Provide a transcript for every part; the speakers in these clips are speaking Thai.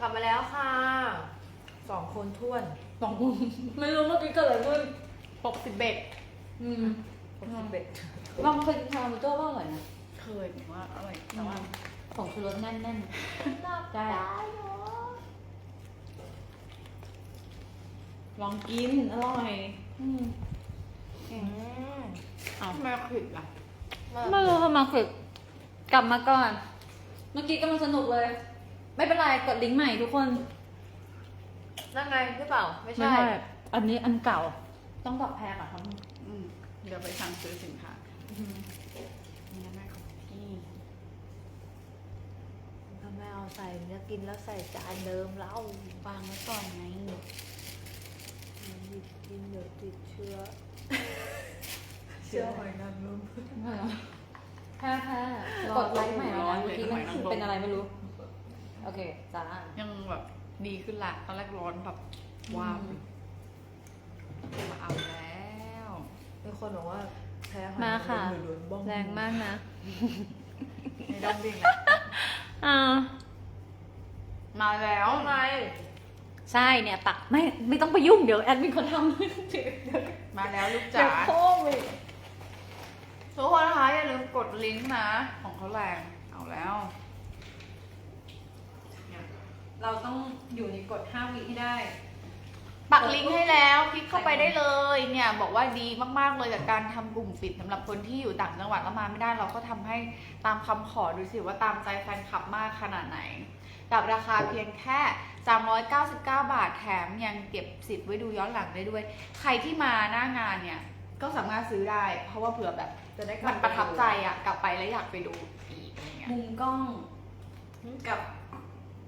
กลับมาแล้วค่ะสองคนท้วนสองคนไม่รู้เมื่อกี้เกิดอะไรขึ้นหกสิบเบ็ดอืมหกสิบเอ็ดลองเคยกินคาราเมลโจ้บ้างอร่อยนะเคยผมว่าอร่อยแต่แต่ว่าว่าของชูรสแน่นแน่นๆได้ลองกิน อร่อยอืมอืมเอาทำไมผิดล่ะไม่รู้ทำไมาฝึกกลับมาก่อน เมื่อกี้กำลังสนุกเลย ไม่เป็นไรกดลิงก์ใหม่ทุกคนนั่นไงหรือเปล่า ไม่ไม่ใช่ใช่ อันนี้อันเก่า ต้องตอบแพงอะครับอืมเดี๋ยวไปสั่งซื้อสินค้านี่แม่ของพี่ทำไมเอาใส่เนื้อกินแล้วใส่จานเดิมแล้ววางไว้ก่อนไงหยิบกินเดี๋ยวติดเชื้อ เชื้อหอยนางรม แพ้แพ้กดไลค์ใหม่แล้วนะเมื่อกี้มันเป็นอะไรไม่รู้ โอเคจ้ายังแบบดีขึ้นละตอนแรกร้อนแบบว้าวมาเอาแล้วมีคนบอกว่าแพ้หอยมานาค่ะงรมหรือโดนบ้องแรงมากนะในด้อมดิ่งนะอ่ามาแล้วทำไมใช่เนี่ยปักไม่ไม่ต้องไปยุ่งเดี๋ยวแอดมินเขาทำมาแล้วลูกเดี๋จ๋ายวโค้งอีกทุกคนนะคะอย่าลืมกดลิงก์นะ ของเขาแรงเอาแล้ว เราต้องอยู่ในกฎ5วิให้ได้ ปักลิงก์ให้แล้วคลิกเข้าไปได้เลยเนี่ยบอกว่าดีมากๆเลยกับการทำกลุ่มปิดสำหรับคนที่อยู่ต่างจังหวัดแล้วมาไม่ได้เราก็ทำให้ตามคำขอดูสิว่าตามใจแฟนคลับมากขนาดไหน กับราคาเพียงแค่ 399 บาทแถมยังเก็บสิทธิ์ไว้ดูย้อนหลังได้ด้วย ใครที่มาหน้างานเนี่ยก็สามารถซื้อได้ เพราะว่าเผื่อแบบจะได้กลัมับนประทับใจอะกลับไปแล้วอยากไปดูอีกอะไรเงี้ยมุมกล้องกับ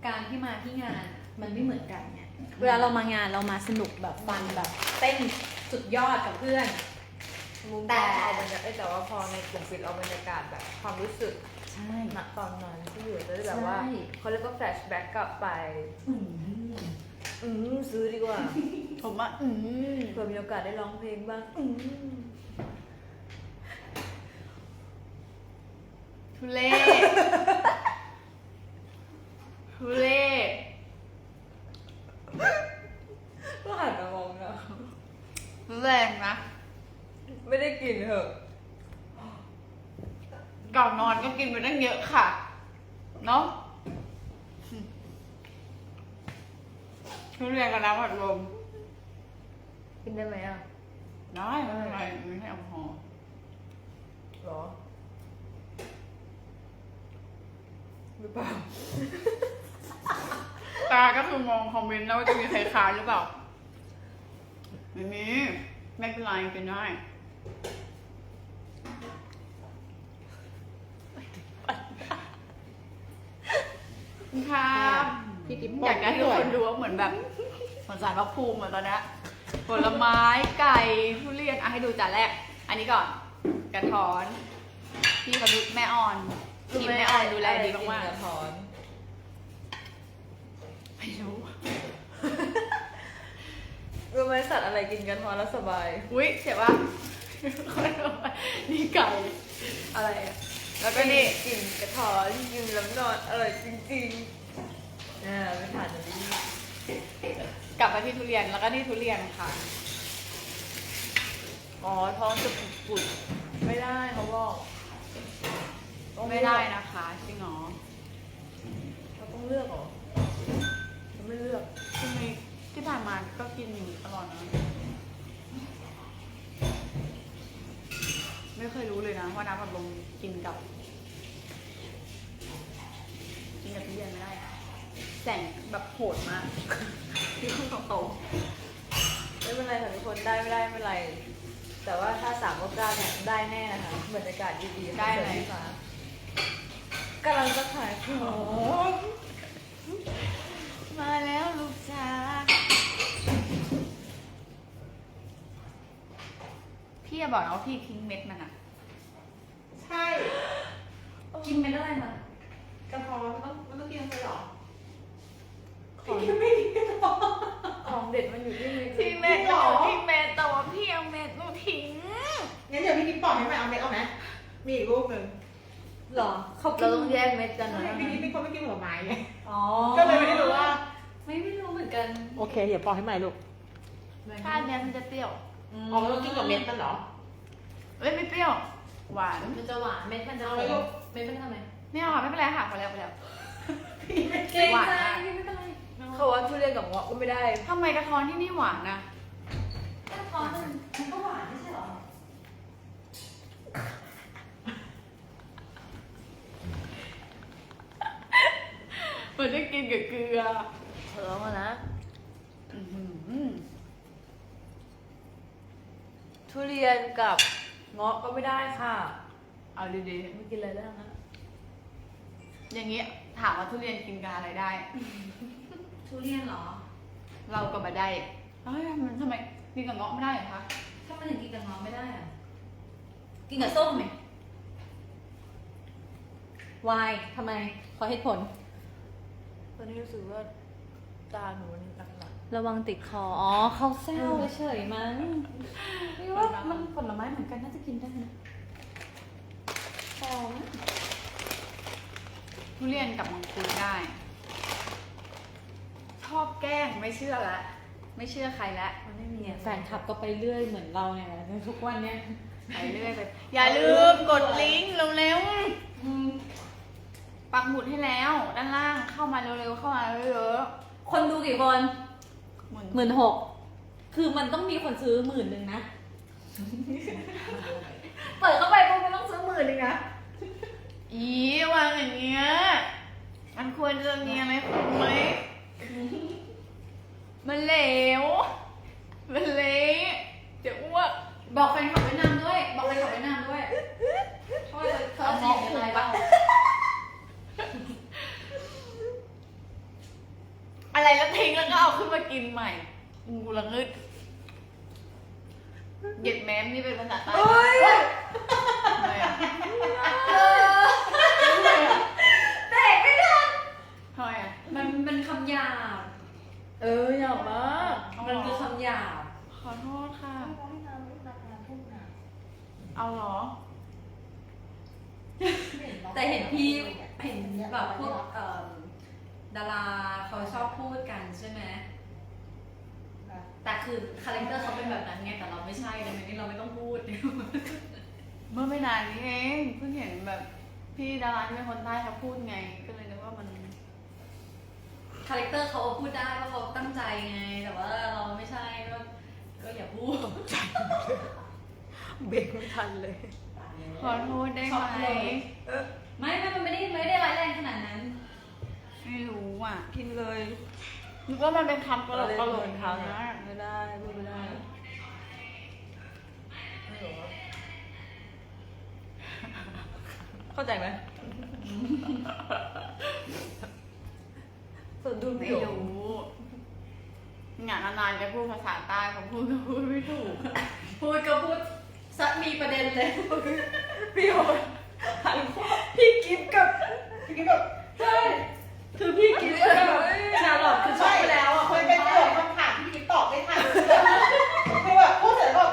การที่มาที่งานมันไม่เหมือนกันเนี่ยเวลาเรามางานเรามาสนุกแบบฟันแบบเต้นสุดยอดกับเพื่อนมุมแต่แต่เอาบรรยากาศแต่ว่าพอในกลุ่มปิดเอาบรรยากาศแบบความรู้สึกใช่ณตอนนั้นที่อยู่จะได้แบบว่าใช่เขาเรียกว่าแฟลชแบ็กกลับไปอืมอืมซื้อดีกว่า ผมว่า อืมเผื่อมีโอกาสได้ร้องเพลงบ้างอืมทุเล่ ทุเล่ก็หันมามองนะแรงนะ ไม่ได้กินเหอะก่อนนอนก็กินไปตั้งเยอะค่ะ เนาะทุเรียนกับน้ำอัดลมกินได้ไหมอะได้ไม่เป็นไรไม่ใช่แอลกอฮอล์หรอ หรือเปล่า ตาก็คือมองคอมเมนต์แล้วว่าจะมีใครค้านหรือเปล่าไม่มีไม่เป็นไรกินได้ครับพี่กิ๊บอยากจะให้ทุกคนดูว่าเหมือนแบบเหมือนสารพระภูมิเหมือนตอนเนี้ยผลไม้ไก่ทุเรียนอะให้ดูจานแรก อันนี้ก่อนกระท้อน พี่เขาดูแม่อ่อนทีมแม่อ่อนดูแลดีมากกระถอนๆ ไม่รู้ รู้ไหมสัตว์อะไรกินกระท้อนแล้วสบาย อุ้ยเสียว่านี่ไก่ อะไรอะแล้วก็นี่กินกระท้อนกินแล้วนอนอร่อยจริงๆอ่าไม่ผ่านอันนี้กลับมาที่ทุเรียนแล้วก็นี่ทุเรียนค่ะ อ๋อท้องจะปุดๆไม่ได้เขาบอกต้องไม่ได้นะคะจริงเหรอเราต้องเลือกเหรอเรา ไม่เลือกที่มีที่ผ่านมาก็กินอยู่ตลอดนะไม่เคยรู้เลยนะว่าน้ำอัดลมกินกับ กินกับทุเรียนไม่ได้แสงแบบโหดมากที่ขึ้นโตไม่เป็นไรค่ะทุกคนได้ไม่ได้ไม่เป็นไร แต่ว่าถ้าสามกับเก้าเนี่ยได้แน่นะคะบรรยากาศดีๆได้ไหมคอนเสิร์ตพี่ฟ้า กำลังจะขายของ มาแล้วลูกจ้าพี่อย่าบอกนะว่าพี่ทิ้งเม็ดมันอะใช่กินเป็นอะไรมากระเพาะมันต้องมันต้องกินไปหรอของของเด็ดมันอยู่ที่มือทิ้งเม็ดหรอทิ้งเม็ดแต่ว่าพี่เอาเม็ดหนูทิ้งงั้นเดี๋ยวพี่กิ๊บปอกให้ไหมเอาเม็ดเอาไหมมีอีกรูปหนึ่ง หรอเขากิเรานต้องแยกเม็ดกันนะพี่กิ๊บเป็นคนไม่กินผลไม้ไงอ๋อก็เลยไม่ได้รู้ว่าโอเค เดี๋ยวปอกให้ใหม่ลูกถ้าอันเนี้ยมันจะเปรี้ยวอ๋อมันต้องกินกับเม็ดมันเหรอเอ้ยไม่เปรี้ยว หวานมันจะหวานเม็ดมันจะเอาเลยลูกเม็ดมันทำไมไม่เอาค่ะไม่เป็นไรค่ะพอแล้วพอแล้วเกรงหวานใจมากไม่เป็นไรเขาว่าทุเรียนกับเงาะก็ไม่ได้ทำไมกระท้อนที่นี่หวานนะแต่พอมันมันก็หวานไม่ใช่เหรอ เห มือนจะกินกับเกลือเธอมานะอื้อหือทุเรียนกับเงาะก็ไม่ได้ค่ะ เอาดีไม่กินอะไรได้ทั้งนั้นๆอย่างนี้ถามว่าทุเรียนกินกับอะไรได้ ทุเรียนเหรอเราก็มาได้เอ้ยมันทำไมกินกับเงาะไม่ได้เหรอคะถ้ามันถึงกินกับน้องไม่ได้อะกินกับส้มไหมวายทำไม ขอเหตุผลต อนนี้รู้สึกว่าตาหนูมันหนักหนักระวังติดคอ อ๋อเขาแซวเฉยๆมันไม่ว่ามันผลไม้เหมือนกันน่าจะกินได้นะหอมทุเรียนกับมังคุดได้ ชอบแกล้งไม่เชื่อละ ไม่เชื่อใครละมันไม่มีเนี่ยแฟนคลับก็ไปเรื่อยเหมือนเราเนี่ยทุกวันเนี้ยไปเรื่อยไปอย่าลืมกดลิงก์เร็วๆ ปักหมุดให้แล้ว ด้านล่างเข้ามาเร็วๆเข้ามาเยอะคนดูกี่คนๆหมุนหมื่นหกคือมันต้องมีคนซื้อหมื่นหนึ่งนะ เปิดเข้าไปปุ๊บมันต้องซื้อหมื่นหนึ่งนะอีวางอย่างเงี้ยมันควรจะมีอะไรคุมไหมมันเหลวมันเละจะอ้วกบอกแฟนคลับไว้นำด้วย บอกแฟนคลับไว้นำด้วยเพราะว่าเขาจะเห็นอะไรบ้าง อะไรแล้วทิ้งแล้ว ก็เอาขึ้นมากินใหม่กูละงึดเหย็ดแม้มนี่เป็นภาษาใต้เฮ้ยทำไมอะเบรกไม่ทันทำไมอะมันมันคำหยาบเอออยากมากมันคือคำหยาบขอโทษค่ะ เอาเหรอ แต่เห็นพี่เห็นแบบพวกเอ่อดาราเขาชอบพูดกันใช่ไหม แต่คือคาแรคเตอร์เขาเป็นแบบนั้นไงแต่เราไม่ใช่ดังนั้นนี่เราไม่ต้องพูด เมื่อไม่นานนี้เองเพิ่งเห็นแบบพี่ดาราที่เป็นคนใต้เขาพูดไง ก็เลยนึกว่ามันคาแรคเตอร์เขาพูดได้ว่าเขาตั้งใจไง แต่ว่าเราไม่ใช่ก็ก็อย่าพูดเบรกไม่ทันเลยขอโทษได้ช็อตไหมเลยไม่ไม่มันไม่ได้ไม่ได้ร้ายแรงขนาดนั้น ไม่รู้อะกินเลย นึกว่ามันเป็นคำตลกตลกทาทางงนะนะไม่ได้พูดไม่ได้เข้าใจไหมสนดูไม่ไม่รู้รู้งานนานๆจะพูดภาษาใต้ผมพูดก็พูดไม่ถูก พูดก็พูดซัดมีประเด็นเลยพี่โอ๊ตหันขวาพี่กิฟกับพี่กิ๊บแบบใช่ คือพี่กิฟกับชาลอตคือชอบไปแล้วอะเคยเป็นโจทย์คำถามที่พี่กิ๊บตอบไม่ทันคือแบบพูดเสร็จแล้วแบบ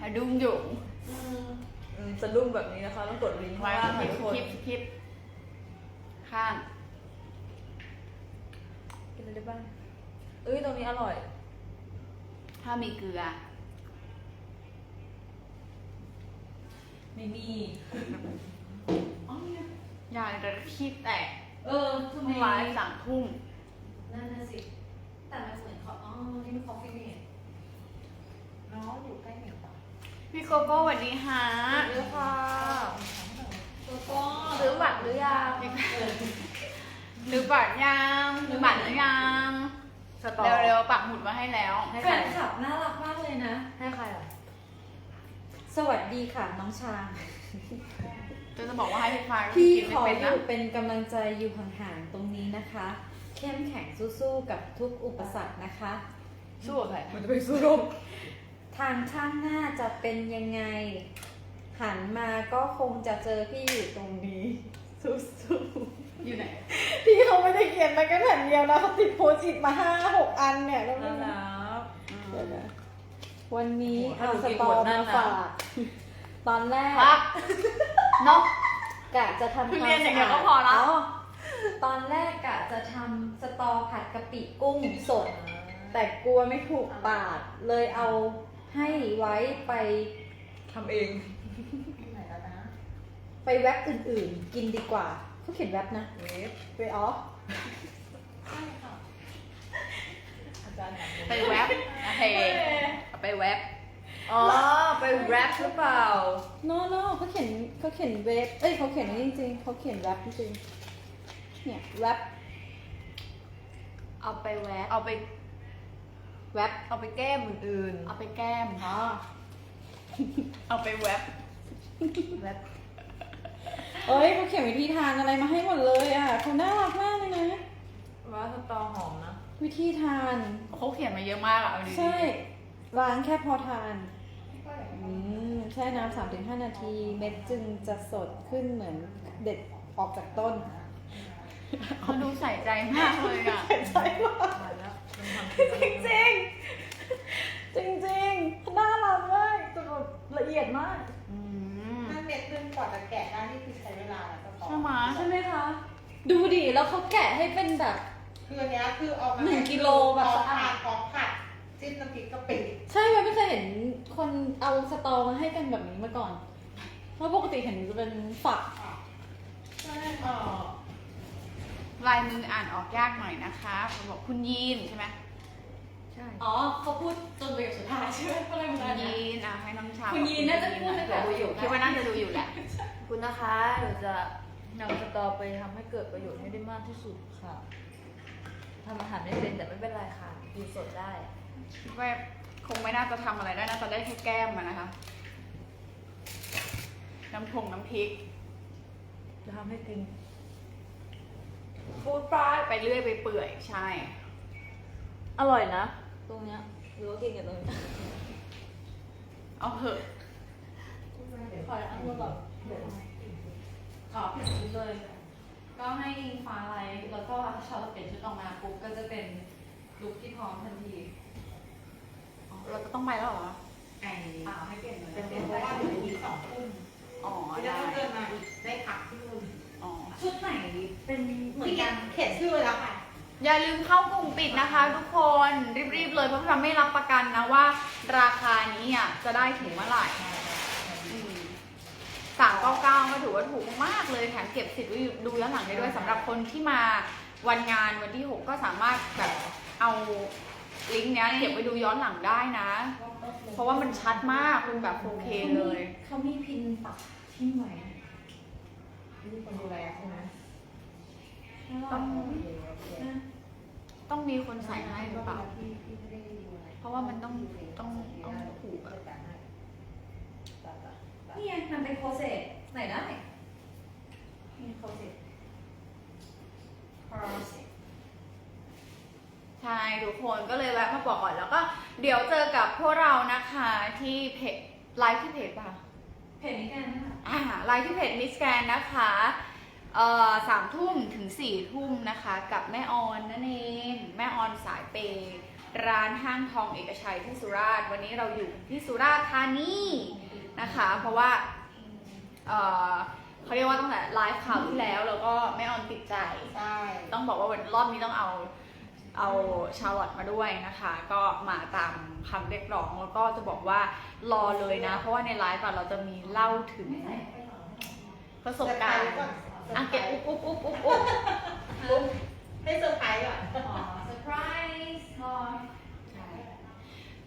หาดุงอยู่สะดุ้งแบบนี้นะคะต้องกดลิงก์ไว้ข้างล่าคลิปทุกคนคลิปคลิปข้างกินอะไรได้บ้างเอ้ยตรงนี้อร่อย ถ้ามีเกลือ ไม่มี ยอย่าแต่ขี้แตกเออทำไมเมื่อวานสั่งทุ่มนั่นน่ะสิ แต่มันเหมือนเขาอ๋อ นี่มันคอฟฟี่เมดน้องอยู่ใกล้เหนียวต่อพี่โกโก้สวัสดีฮะเดี๋ยวค่ะตัวก็ซื้อบัตรหรือยังหรือบัตรยังหรือบัตรหรือยังสตอเร็วๆปักหมุดมาให้แล้วให้แฟใครนคลับน่ารักมากเลยนะ ให้ใครอะ สวัสดีค่ะน้องชาง จะจะบอกว่าให้พี่พายพี่กินขไม่อเป็นอนะยู่เป็นกำลังใจอยู่ห่างๆตรงนี้นะคะ เข้มแข็งสู้ๆกับทุกอุปสรรคนะคะ สู้กับใครมันจะไปสู้รบทางข้างหน้าจะเป็นยังไง หันมาก็คงจะเจอพี่อยู่ตรงนี้ สู้อยู่ไหนๆพี่เขาไม่ได้เขียนมาแค่แผ่นเดียวนะเขาติดโพสต์อิทมาห้าหกอันเนี่ยแล้วน่าไม่รักเดี๋ยวนะวันนี้โอ้โหเอาถ้าสหนูกินตอหมดนั่มานนะฝากตอนแรกพัก เนาะกะจะทำคือเรียนอย่างเดียวก็พอแล้วาวตอนแรกกะจะทำสตอผัดกะปิกุ้งสด แต่กลัวไม่ถูกปากเลยเอาให้ไว้ไปทำเองไหนแล้วนะไปแว็บอื่นๆ กินดีกว่าเขาเขียนแว็บนะเวฟไปอ๋อใช่ค่ะอาจารย์หนักไปแว็บโอเคเอาไปแว็บ อ๋อ ไปแรปหรือเปล่าโนโนเขาเขียนเขาเขียนเวฟเอ้ยเขาเขียนนี่จริงๆเขาเขียนแว็บจริงๆเนี่ยแว็บเอาไปแว็บเอาไปแว็บเอาไปแก้มอื่นเอาไปแก้มอ๋อเอาไปแว็บๆแรปเอ้ยเขาเขียนวิธีทานอะไรมาให้หมดเลยอะเขาน่ารักมากเลยนะ ว่าสตอหอมนะ วิธีทาน เขาเขียนมาเยอะมากอะเอาดีๆ ใช่ล้างแค่พอทานอืม แช่น้ำสามถึงห้านาที เม็ดจึงจะสดขึ้นเหมือนเด็ดออกจากต้นเขาดูใส่ใจมากเลยอะใช่ปะมาแล้วมันทำจริงจริงจริงจริงๆน่ารักมากจนแบบละเอียดมากอืมถ้าเม็ดนึงกว่าจะแกะได้นี่คือใช้เวลาแล้วก็ต่อใช่ไหมใช่ไหมคะ ดูดิแล้วเขาแกะให้เป็นแบบ คืออันเนี้ยคือเอามาหนึ่งกิโลแบบสะอาดพร้อมผัด จิ้มน้ำพริกกะปิใช่ไหมไม่เคยเห็นคนเอาสตอมาให้กันแบบนี้มาก่อน เพราะปกติเห็นจะเป็นฝัก ใช่ค่ะลายมืออ่านออกยากหน่อยนะคะเขาบอกคุณยีนใช่ไหมใช่อ๋อเขาพูดจนประโยคสุดท้ายใช่ไหมก็เลยมาคุณยีนอะให้น้องชาวคุณยีนน่าจะพูดตั้งแต่ประโยคแรกคิดว่าน่าจะดูอยู่แหละคุณนะคะเดี๋ยวจะนำสตอไปทำให้เกิดประโยชน์ให้ได้มากที่สุดค่ะทำอาหารไม่เป็นแต่ไม่เป็นไรค่ะกินสดได้ คิดว่าคงไม่น่าจะทำอะไรได้น่าจะได้แค่แก้มมันนะคะ น้ำพงน้ำพริก จะทำให้กินฟูดปลาไปเรื่อยไปเปื่อยใช่ อร่อยนะ ตรงเนี้ยหรือว่ากินกับตรงนี้เอาเถอะขออันนู้นก่อนเดี๋ยวขอเปลี่ยนชุดเลย ก็ให้อิงฟ้าไลท์แล้วก็ชาลอตเปลี่ยนชุดออกมาปุ๊บก็จะเป็นลุคที่พร้อมทันที เราก็ต้องไปแล้วเหรอ ไอ้เปล่าให้เปลี่ยนเลยเป็นเพราะว่าเดี๋ยวอีกสองทุ่มอ๋อไม่ได้ได้เดินมาอีกได้พักที่นู่นอ๋อ ชุดไหนเป็นเหมือนที่กันเขียนชื่อไว้แล้วค่ะ อย่าลืมเข้ากลุ่มปิดนะคะทุกคน รีบๆเลยเพราะเราไม่รับประกันนะว่า ราคานี้อะจะได้ถึงเมื่อไหร่สามเก้าเก้าก็ถือว่าถูกมากเลยแถมเก็บสิทธิ์ไว้ดูย้อนหลังได้ด้วยสำหรับคนที่มาวันงานวันที่6ก็สามารถแบบเอา ลิงก์เนี้ยเก็บไว้ดูย้อนหลังได้นะ เพราะว่ามันชัดมากเป็นแบบ 4K เลย เขามีพินปักที่ไหนมีคนดูแลใช่ไหมต้องต้องมีคนใส่ให้หรือเปล่า เพราะว่ามันต้องต้องต้องผูกอะนี่ไงมันเป็นโคเซตไหนได้นี่โคเซตโคเซตใช่ ทุกคนก็เลยแวะมาบอกก่อนแล้วก็เดี๋ยวเจอกับพวกเรานะคะที่เพจไลฟ์ที่เพจป่ะเพจนี้กันนะคะอ่าไลฟ์ที่เพจมิสแกนนะคะเอ่อสามทุ่มถึงสี่ทุ่มนะคะ กับแม่ออนนั่นเองแม่ออนสายเปย์ร้านห้างทองเอกชัยที่สุราษฎร์วันนี้เราอยู่ที่สุราษฎร์ธานีนะคะ เพราะว่าเอ่อเขาเรียกว่าตั้งแต่ไลฟ์คราวที่แล้วแล้วก็แม่ออนติดใจ ใช่ ต้องบอกว่าวันรอบนี้ต้องเอา เอาชาร์ลอตมาด้วยนะคะ ก็มาตามคำเรียกร้องแล้วก็จะบอกว่ารอเลยนะ เพราะว่าในไลฟ์อะเราจะมีเล่าถึงประสบการณ์อะเก็บอุ๊บอุ๊บอุ๊บอุ๊บอุ๊บให้เซอร์ไพรส์ก่อนอ๋อเซอร์ไพรส์อ๋อใช่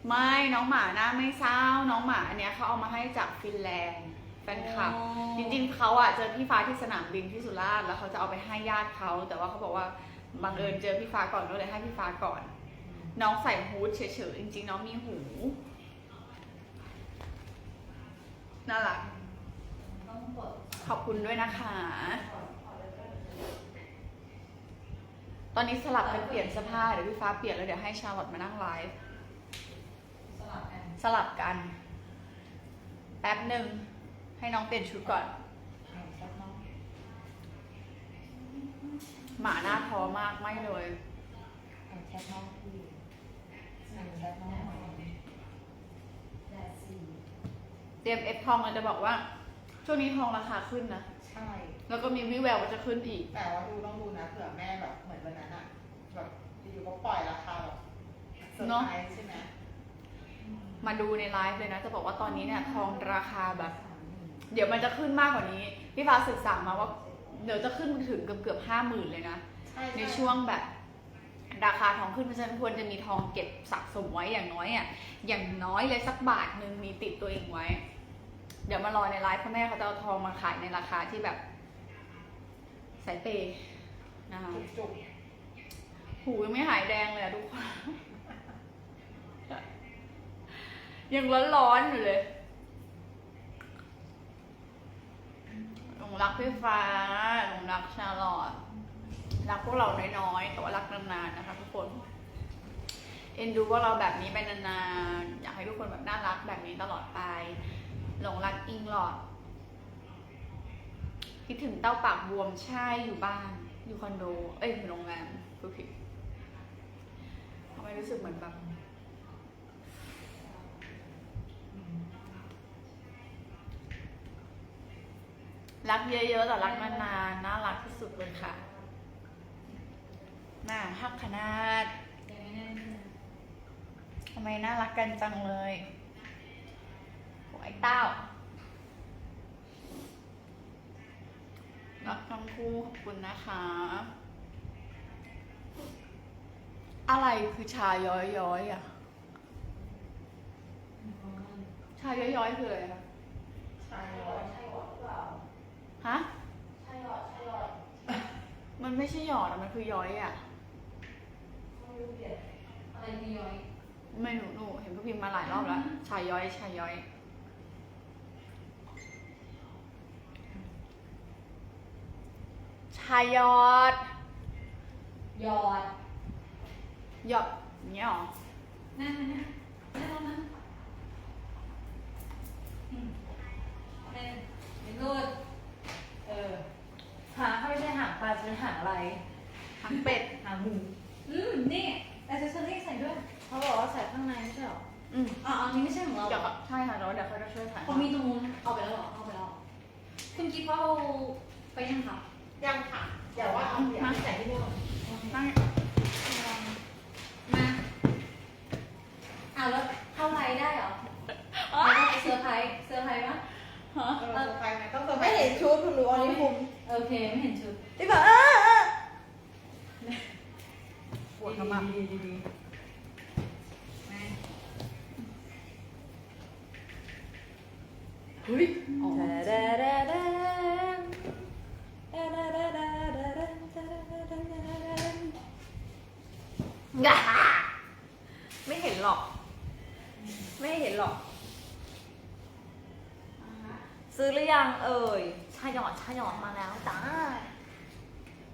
ไม่ น้องหมาหน้าไม่เศร้า น้องหมาอันเนี้ยเขาเอามาให้จากฟินแลนด์แฟนคลับ จริงๆเขาอะเจอพี่ฟ้าที่สนามบินที่สุราษฎร์แล้วเขาจะเอาไปให้ญาติเขา แต่ว่าเขาบอกว่า บังเอิญเจอพี่ฟ้าก่อนก็เลยให้พี่ฟ้าก่อน น้องใส่ฮูดเฉยๆจริงๆ น้องมีหูน่ารักขอบคุณด้วยนะคะ ตอนนี้สลับกันเปลี่ยนเสื้อผ้าเดี๋ยวพี่ฟ้าเปลี่ยนแล้วเดี๋ยวให้ชาลอตมานั่งไลฟ์สลับกัน แป๊บหนึ่งให้น้องเปลี่ยนชุดก่อน หมาหน้าท้อมากไม่เลยแชทน้องพี่แชทน้องหน่อยแดดสีเตรียมเอฟทองเราจะบอกว่า ช่วงนี้ทองราคาขึ้นนะใช่ช่ แล้วก็มีวิแววว่าจะขึ้นอีก แต่ว่าดูต้องดูนะเผื่อแม่แบบเหมือนวันนั้นอะแบบอยู่ๆก็ปล่อยราคาแบบเซอร์เนอะไพรส์ใช่ไหมมาดูในไลฟ์เลยนะ จะบอกว่าตอนนี้เนี่ยทองราคาแบบ เดี๋ยวมันจะขึ้นมากกว่านี้ พี่ฟ้าศึกษามาว่า เดี๋ยวจะขึ้นถึงเกือบเกือบห้าหมื่นเลยนะ ใช่ในช่วงแบบ ราคาทองขึ้นเพราะฉะนั้นควรจะมีทองเก็บสะสมไว้อย่างน้อยอะอย่างน้อยเลยสักบาทหนึ่งมีติดตัวเองไว้ เดี๋ยวมารอในไลฟ์พ่อแม่เขาจะเอาทองมาขายในราคาที่แบบสายเปย์นะคะจุกหูยังไม่หายแดงเลยอะทุกคน ยังร้อนๆอยู่เลยหลง รักพี่ฟ้าหลงรักชาลอตรักพวกเราน้อยๆแต่ว่ารักนานๆนะคะทุกคน เอ็นดูพวกเราแบบนี้ไปนานๆ อยากให้ทุกคนแบบน่ารักแบบนี้ตลอดไป หลงรักอิงหลอด คิดถึงเต้าปากบวมใช่อยู่บ้าน อยู่คอนโด เอ้ยอยู่โรงแรมพูดผิดทำไมรู้สึกเหมือนแบบ รักเยอะๆแต่รักนานๆน่ารักที่สุดเลยค่ะน่าฮักขนาดทำไมน่ารักกันจังเลยโอ้ไอ้เต้ารักทั้งคู่ขอบคุณนะคะ อะไรคือชาย้อยย้อยๆอะ ชาย้อยย้อยๆคืออะไรคะใช่เลย ฮะมันไม่ใช่หยอดอะมันคือย้อยอะอะไรมีย้อยไม่หนูหนูเห็นพี่พิมพ์มาหลายรอบแล้วชาย้อยชาย้อยชายอดยอดหยอดอย่างเงี้ยหรอนั่นนะนั่นนั่นนั่นอืมเล่นไม่รูดเออหางถ้าไม่ใช่หางปลาจะเป็นหางอะไร หางเป็ด หางหมู อืม นี่แอคเซสซอรี่ใส่ด้วย เขาบอกว่าใส่ข้างในไม่ใช่หรอ อืมอ๋ออันนี้ไม่ใช่ของเราเดี๋ยวเขาใช่ค่ะเดี๋ยวเดี๋ยวเขาจะช่วยถ่ายเขามีตรงนู้นเอาไปแล้วเหรอ เอาไปแล้ว คุณคิดว่าเราไปยังคะยังค่ะเดี๋ยวว่าเอาเดี๋ยวใส่ที่นู่นนั่งมาอะแล้วเข้าไลน์ได้เหรอไม่ได้เซอร์ไพรส์เซอร์ไพรส์ปะ ฮะเออเซอร์ไพรส์ไหมต้องเซอร์ไพรไม่ส์เห็นชุดคุณรู้อันนี้คุมโอเคไม่เห็นชุดที่แบบอ้าอ้าปวดขมับดีดีดีมาเฮ้ยออดาดาดาดาดาดาดาดาดาดาดาดาดา ไม่เห็นหรอก ไม่เห็นหรอก ซื้อหรือยังเอ่ยชาหยอดชาหยอดมาแล้วจ้า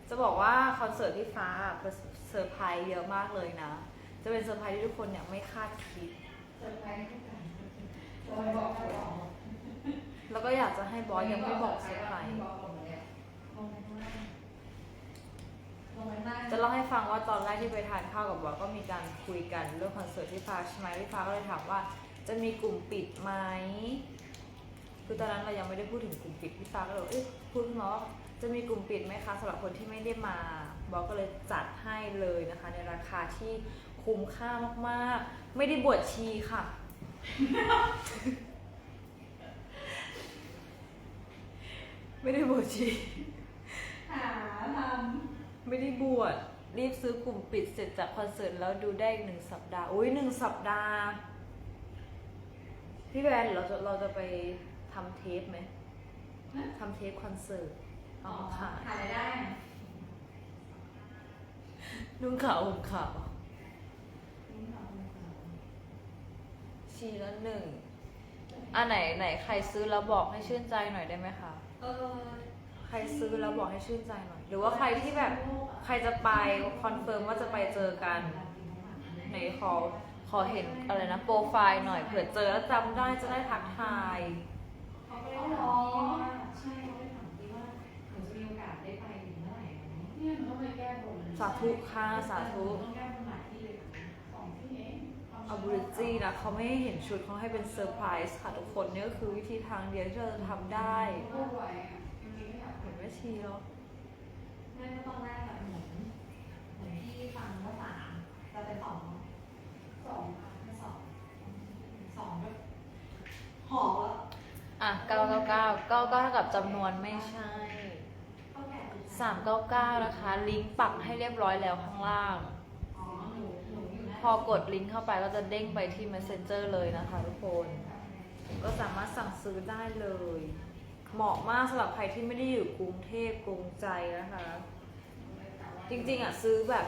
จะบอกว่าคอนเสิร์ตพี่ฟ้าเซอร์ไพรส์เยอะมากเลยนะ จะเป็นเซอร์ไพรส์ที่ทุกคนเนี่ยไม่คาดคิด เซอร์ไพรส์ให้กันบอยบอกให้บอกแล้วก็อยากจะให้บอสยังไม่บอกเซอร์ไพรส์ลงไปข้างล่างลงไปข้างล่างจะเล่าให้ฟังว่าตอนแรกที่ไปทานข้าวกับบอสก็มีการคุยกันเรื่องคอนเสิร์ตพี่ฟ้าใช่ไหมพี่ฟ้าก็เลยถามว่า จะมีกลุ่มปิดไหม คือตอนนั้นเรายังไม่ได้พูดถึงกลุ่มปิดพี่ฟ้าก็เลยเอ้ยพูดขึ้นมาว่าจะมีกลุ่มปิดไหมคะสำหรับคนที่ไม่ได้มาบอสก็เลยจัดให้เลยนะคะ ในราคาที่คุ้มค่ามากๆ ไม่ได้บวชชีค่ะ ไม่ได้บวชชี หาทไม่ได้บวชรีบซื้อกลุ่มปิดเสร็จจากคอนเสิร์ตแล้วดูได้อีกหนึ่งสัปดาห์อุ้ยหนึ่งสัปดาห์ พี่แบนเราจะเราจะไป ทำเทปไหมทำเทปคอนเสิร์ตำเอามาขายหารายได้อะนุ่งขาวห่มขาวชีละหนึ่งอันไหนไหนใครซื้อแล้วบอกให้ชื่นใจหน่อยได้ไหมคะเออใครซื้อแล้วบอกให้ชื่นใจหน่อย หรือว่าใครที่แบบใครจะไปคอนเฟิร์มว่าจะไปเจอกันไหนขอขอเห็นอะไรนะโปรไฟล์หน่อยเผื่อเจอแล้วจำได้จะได้ทักทาย เขาก็เลยถามพี่ว่าใช่เขาเลยถามพี่ว่าหนูจะมีโอกาสได้ไปถึงเมื่อไหร่ไหมเนี่ยหนูต้องไปแก้บนสาธุค่ะสาธุต้องแก้บนหลายที่เลยนะสองที่เองอาบูริจีนะเขาไม่ให้เห็นชุดเขาให้เป็นเซอร์ไพรส์ค่ะทุกคนนี่ก็คือวิธีทางเดียวที่เราจะทำได้พูดไว้อะมันมีไม่อยากไปม่ชีหรอกแม่ก็ต้องแรกแบบเหมือนเหมือนที่ฟังว่าสามเราเป็นสองเนอะสองค่ะไม่สองสองแบบหอแล้ว อะเก้าเก้าเก้าเก้าเก้าเท่ากับจำนวนไม่ใช่ก็แก่สามเก้าเก้านะคะ ลิงก์ปักให้เรียบร้อยแล้วข้างล่างอ๋อหนูหนูอยู่นะพอกดลิงก์เข้าไปก็จะเด้งไปที่ Messenger เลยนะคะทุกคน ก็สามารถสั่งซื้อได้เลย เหมาะมากสำหรับใครที่ไม่ได้อยู่กรุงเทพกรุงใจนะคะ จริงๆอะซื้อแบบ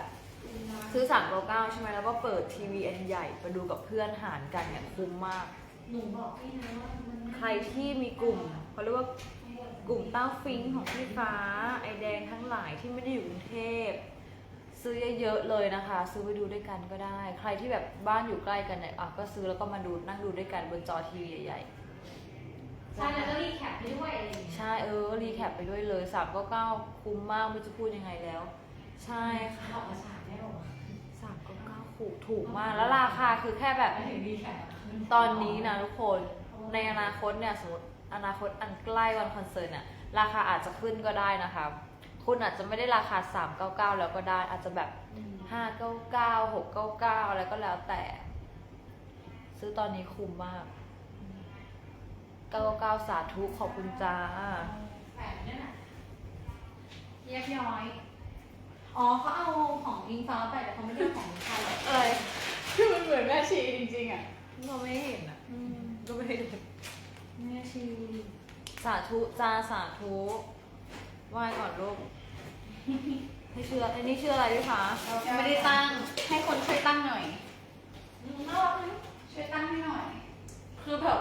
ซื้อ3 9 9ใช่ไหมแล้วก็เปิดทีวีอันใหญ่มาดูกับเพื่อนหารกันเนี่ยคุ้มมาก หนูบอกพี่นะว่ามันไม่ใครที่มีกลุ่มเขาเรียกว่ากลุ่มเต้าฟิงของพี่ฟ้า ไอแดงทั้งหลายที่ไม่ได้อยู่กรุงเทพ ซื้อเยอะๆเลยนะคะ ซื้อไปดูด้วยกันก็ได้ ใครที่แบบบ้านอยู่ใกล้กันเนี่ยอะก็ซื้อแล้วก็มาดูนั่งดูด้วยกันบนจอทีวีใหญ่ๆ ใช่แล้วก็รีแคปให้ด้วยอะไรอย่างเงี้ยใช่เออรีแคปไปด้วยเลย3 9 9คุ้มมากไม่รู้จะพูดยังไงแล้ว ใช่ค่ะออกมาฉายได้หรอ3 9 9ถูกถูกมากแล้วราคาคือแค่แบบ ไม่ถึงรีแคป ตอนนี้นะทุกคนในอนาคตเนี่ยสมมติอนาคตอันใกล้วันคอนเสิร์ตเนี่ยราคาอาจจะขึ้นก็ได้นะคะ คุณอาจจะไม่ได้ราคา 399 แล้วก็ได้อาจจะแบบ 599 699 อะไรก็แล้วแต่ ซื้อตอนนี้คุ้มมาก999สาธุขอบคุณจ้าแฝงเนี่ยน่ะแยกย้อย อ๋อเขาเอาของอิงฟ้าไปแต่เขาไม่ได้เอาของใครหรอกอะไรคือมันเหมือนแม่ชีจริงๆอะ เราไม่เห็นอะก็ไม่ได้ดูแม่ชีสาธุจ้าสาธุไหว้ก่อนลูกให้เชื่ออันนี้ชื่ออะไรพี่คะยังไม่ได้ตั้ง ให้คนช่วยตั้งหน่อยน่ารักไหมช่วยตั้งให้หน่อย คือแบบ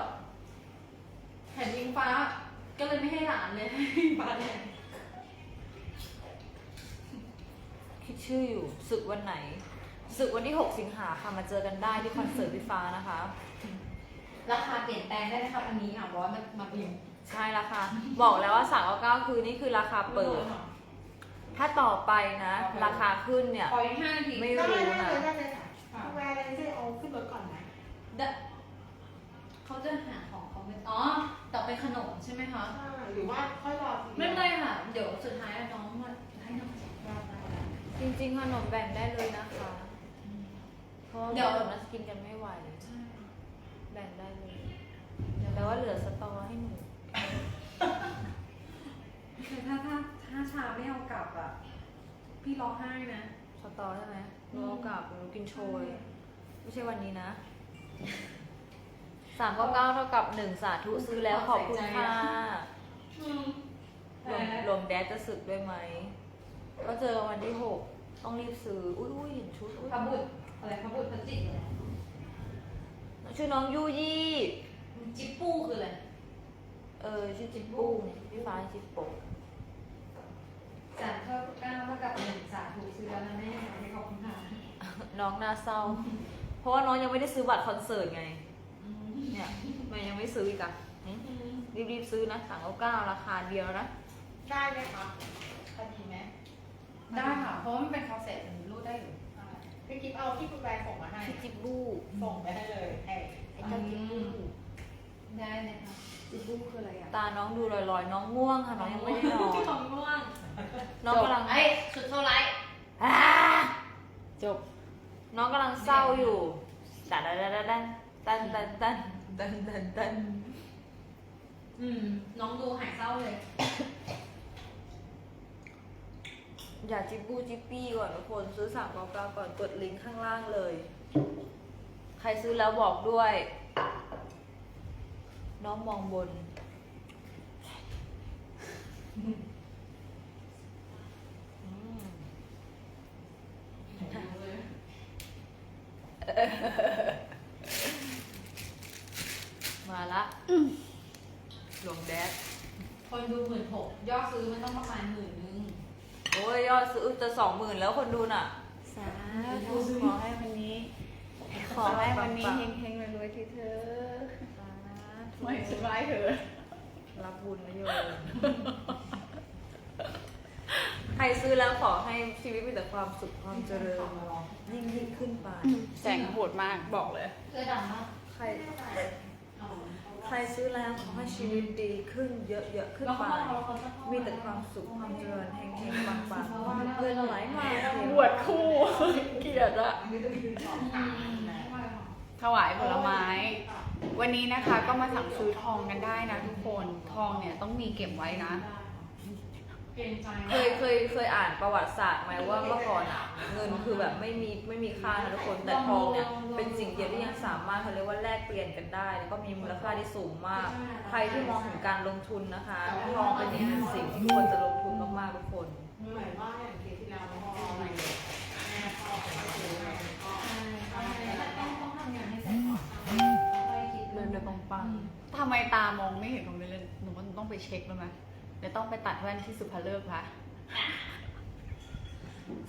เห็นอิงฟ้า ก็เลยไม่ให้หลานเลยให้อิงฟ้าแทนคิดชื่ออยู่ศึกวันไหน ศึกวันที่ 6 สิงหาค่ะมาเจอกันได้ที่คอนเสิร์ตพี่ฟ้านะคะ ราคาเปลี่ยนแปลงได้ไหมครับอันนี้อะบอกว่ามันมาเปลี่ยนใช่ราคาบอกแล้วว่า3 9 9คือนี่คือราคาเปิด ถ้าต่อไปนะ ราคาขึ้นเนี่ย ขออีกห้านาที ไม่ได้รู้ได้นะเลยได้เลยค่ะคุณแวร์เลยจะเอาขึ้นรถก่อนนะเดะเขาจะหาของเขาไม่อ๋อแต่เป็นขนมใช่ไหมคะใช่หรือว่าค่อยรอทีไม่เป็นไรค่ะ เดี๋ยวสุดท้ายน้องมาให้น้องรอบหน้าแล้วจริงๆขนมแบ่งได้เลยนะคะ เพราะว่าเดี๋ยวขนมนั้นกินกันไม่ไหวแบ่งได้เลยแต่ว่าเหลือสตอให้หนูคือถ้าถ้าถ้าชาไม่เอากลับอะ พี่ร้องไห้นะสตอใช่ไหมหนูเอากลับหนูกินโชย ไม่ใช่วันนี้นะสามเก้าเก้าเท่ากับหนึ่งสาธุซื้อแล้วขอบคุณค่ะอืมรวมรวมแดดจะสึกด้วยไหม ก็เจอกันวันที่หกต้องรีบซื้อ อุ้ยอุ้ยเห็นชุดอุ๊ยพระบุตร อะไรพระบุตรพระจิตรอะไรชื่อน้องยูยี่จิ๊บปูคืออะไรเออชื่อจิ๊บปูเนี่ยพี่ฟ้าจิ๊บโปะสามเท่าเก้าเท่ากับหนึ่งสาธุซื้อแล้วนะแม่ให้ขอบคุณค่ะน้องน่าเศร้า เพราะว่าน้องยังไม่ได้ซื้อบัตรคอนเสิร์ตไงเนี่ยทำไมันยังไม่ซื้ออีกอะหึรีบๆซื้อนะสามเก้าเก้าราคาเดียวนะได้ไหมคะพอดีไหมได้ค่ะเพราะว่ามันเป็นคอนเซ็ปต์มันรูดได้อยู่ พี่กิ๊ฟเอาที่คุณแวร์ส่งมาให้ชื่อจิ๊บบูส่งไปให้เลยให้ไอ้เจ้าจิ๊บบูได้เลยค่ะจิบูคืออะไรอะตาน้องดูลอยๆ น้องง่วงค่ะน้องยังไม่ได้นอนที่ของง่วงน้องกำลังไอ้สุดโซไลท์อ่าจบ น้องกำลังเศร้าอยู่ดันดันดันดันดันดันดันดันดันดันอืม น้องดูหายเศร้าเลย อย่าจิ๊บบูจิ๊บปี้ก่อนทุกคนซื้อสามเก้าเก้าก่อนกดลิงก์ข้างล่างเลย ใครซื้อแล้วบอกด้วย น้องมองบนอืมมาละหลวงแดดคนดูหมื่นหกยอดซื้อมันต้องประมาณหมื่นนึง โอ้ยยอดซื้อจะสองหมื่นแล้วคนดูน่ะ สาธุขอให้วันนี้ ขอให้วันนี้เฮงๆรวยๆที่เธอไม่สบายเถอะรับบุญนะโยมใครซื้อแล้วขอให้ชีวิตมีแต่ความสุขความเจริญยิ่งยิ่งขึ้นไป แสงโหดมากบอกเลยเสื้อดำมากใครอ๋อ ใคใครซื้อแล้วขอให้ชีวิตดีขึ้นเยอะๆขึ้นแล้วไปเขาบอกเขาจะเข้ามีแต่ความสุขความเจริญเฮงๆปังๆเงินไหลมาเทบวชคู่ เกลียดอะไม่ต้องยืนสองข้างนะถวายผลไม้ วันนี้นะคะก็มาสั่งซื้อทองกันได้นะทุกคน ทองเนี่ยต้องมีเก็บไว้นะ เกรงใจเคยเคยเคยอ่านประวัติศาสตร์ไหมว่าเมื่อก่อนอะเงินคือแบบไม่มีไม่มีค่านะทุกคนแต่ทองเนี่ยเป็นสิ่งเดียวที่ยังสามารถเขาเรียกว่าแลกเปลี่ยนกันได้ แล้วก็มีมูลค่าที่สูงมาก ใครที่มองถึงการลงทุนนะคะทองเป็นอีกหนึ่งสิ่งที่ควรจะลงทุนมากๆทุกคนเหนื่อยมากอย่างเคสที่แล้วพออะไรแม่พ่อไปซื้ออะไรก็ต้องต้องทำงานให้เสร็จก่อนค่อยคิดเริ่มเลยปังทำไมตามองไม่เห็นตรงนี้เลยหนูว่าหนูต้องไปเช็คแล้วไหม เดี๋ยวต้องไปตัดแว่นที่สุภาเลิกค่ะ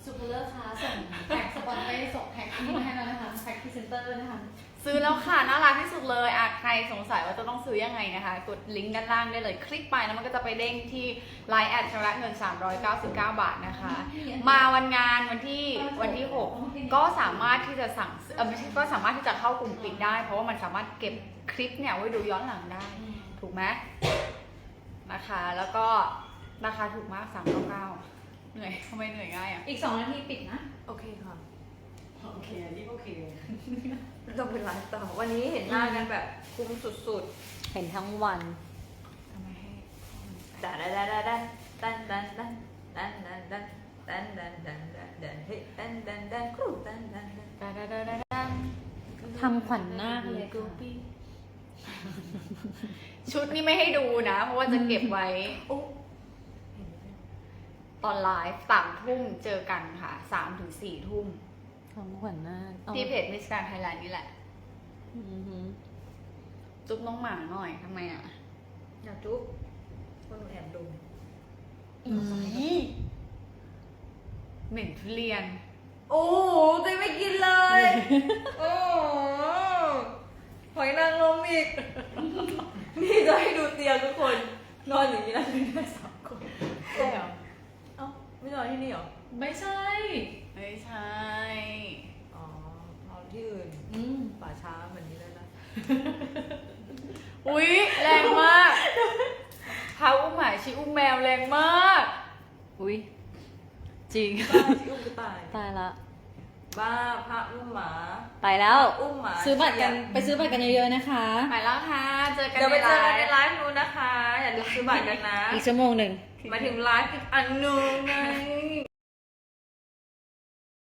ซูเปอร์เลอร์ค้าส่งแท็กสปอนไปส่งแท็กที่มาให้แล้วนะคะแท็กพรีเซนเตอร์นะคะซื้อแล้วค่ะน่ารักที่สุดเลยอะใครสงสัยว่าจะต้องซื้อยังไงนะคะ กดลิงก์ด้านล่างได้เลย คลิกไปแล้วมันก็จะไปเด้งที่ Line แอดชำระเงิน 399 บาทนะคะ มาวันงานวันที่วันที่ 6 ก็สามารถที่จะสั่งซื้อเออไม่ใช่ก็สามารถที่จะเข้ากลุ่มปิดได้ เพราะว่ามันสามารถเก็บคลิปเนี่ยไว้ดูย้อนหลังได้ ถูกไหม นะคะ แล้วก็ราคาถูกมาก 399 เหนื่อยทำไมเหนื่อยง่ายอะ อีกสองนาทีปิดนะๆโอเคค่ะโอเคอันนี้โอเคต้องเป็นไลฟ์ต่อวันนี้เห็นหน้ากันแบบคุ้มสุดเห็นทั้งวันทำไมให้ๆดันดันดันดันดันดันดันดันดันดันดันดันดันดันดันเฮ้ยดันดันดันครูดันดันดันดาดาดาดาดันทำขวัญนาคเลยค่ะ ชุดนี้ไม่ให้ดูนะ เพราะว่าจะเก็บไว้โอ้ตอนไลฟ์สามทุ่มเจอกันค่ะสามถึงสี่ทุ่มทำขวัญนาคอาที่เพจมิสการไทยแลนด์นี่แหละ อือหือจุ๊บน้องหมาหน่อยทำไมอะ อยากจุ๊บคนหนูแอบดูเหม็นทุเรียน โอ้โหตัวไม่กินเลย โอ้โหหอยนางรมอีก นี่จะให้ดูเตียงทุกคน นอนอย่างนี้นะไม่ได้สามคนใช่เหรอ เอ้าไม่นอนที่นี่เหรอ ไม่ใช่ ไม่ใช่ อ๋อนอนที่อื่นอืมป่าช้าเหมือนนี้เลยนะอุ๊ย แรงมากพาอุ้มหมาชีอุ้มแมวแรงมาก อุ้ยจริงบ้าที่อุ้มกระต่าย ตายละ บ้าพระอุ้มหมา ไปแล้ว อุ้มหมาซื้อบัตรกันไปซื้อบัตรกันเยอะๆนะคะ ไปแล้วค่ะ เจอกันเดี๋ยวไปเจอกันในไลไลฟ์ฟ์นู้นนะคะ อย่าลืมซื้อบัตรกันนะ อีกชั่วโมงหนึ่งหมายถึงไลฟ์อีกอันหนึงไง